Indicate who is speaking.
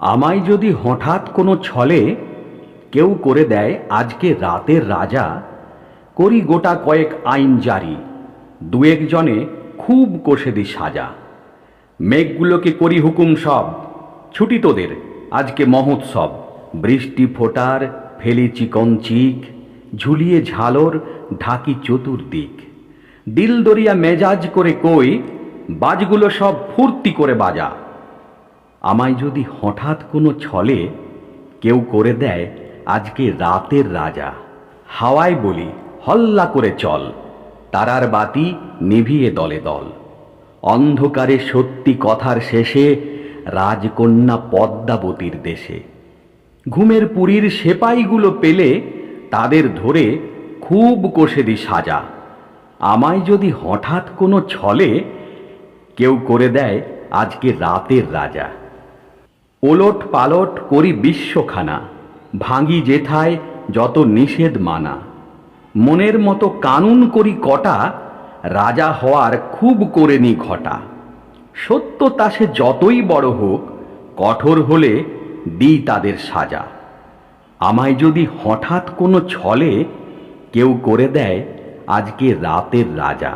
Speaker 1: আমায় যদি হঠাৎ কোনো ছলে কেউ করে দেয় আজকে রাতের রাজা, করি গোটা কয়েক আইন জারি দু একজনে খুব কষে দি সাজা। মেঘগুলোকে করি হুকুম সব, ছুটি তোদের, আজকে মহোৎসব। বৃষ্টি ফোটার, ফেলি চিকন চিক, ঝুলিয়ে ঝালর ঢাকি চতুর্দিক। দিল দরিয়া মেজাজ করে কই, বাজগুলো সব ফুর্তি করে বাজা। আমায় যদি হঠাৎ কোনো ছলে কেউ করে দেয়, আজকে রাতের রাজা। হাওয়ায় বলি, হল্লা করে চল, তারার বাতি নিভিয়ে দলে দল। অন্ধকারে সত্যি কথার শেষে রাজকন্যা পদ্মাবতীর দেশে। ঘুমের পুরীর সেপাইগুলো পেলে তাদের ধরে খুব কষে দি সাজা। আমায় যদি হঠাৎ কোনো ছলে কেউ করে দেয়, আজকে রাতের রাজা। ওলট পালট করি বিশ্বখানা, ভাঙি যেথায় যত নিষেধ মানা। মনের মতো কানুন করি কটা, রাজা হওয়ার খুব করে নি ঘটা। সত্য তা সে যতই বড় হোক, কঠোর হলে দিই তাদের সাজা। আমায় যদি হঠাৎ কোনো ছলে, কেউ করে দেয় আজকে রাতের রাজা।